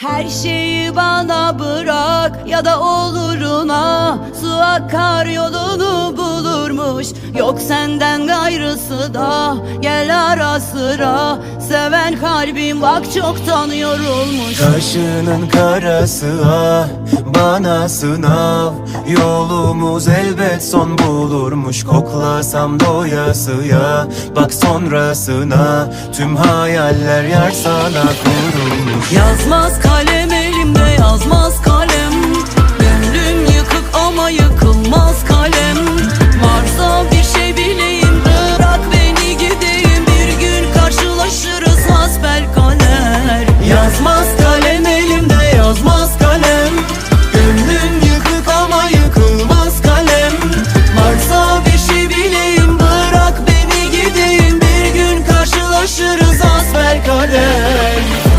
Her şeyi bana bırak ya da oluruna Su akar yolunu bulurmuş. Yok senden gayrısı da sıra. Seven kalbim bak çoktan yorulmuş Kaşının karası ah bana sınav. Yolumuz elbet son bulurmuş Koklasam doyasıya Bak sonrasına Tüm hayaller yer sana kurulmuş. Yazmaz kalem asmer kader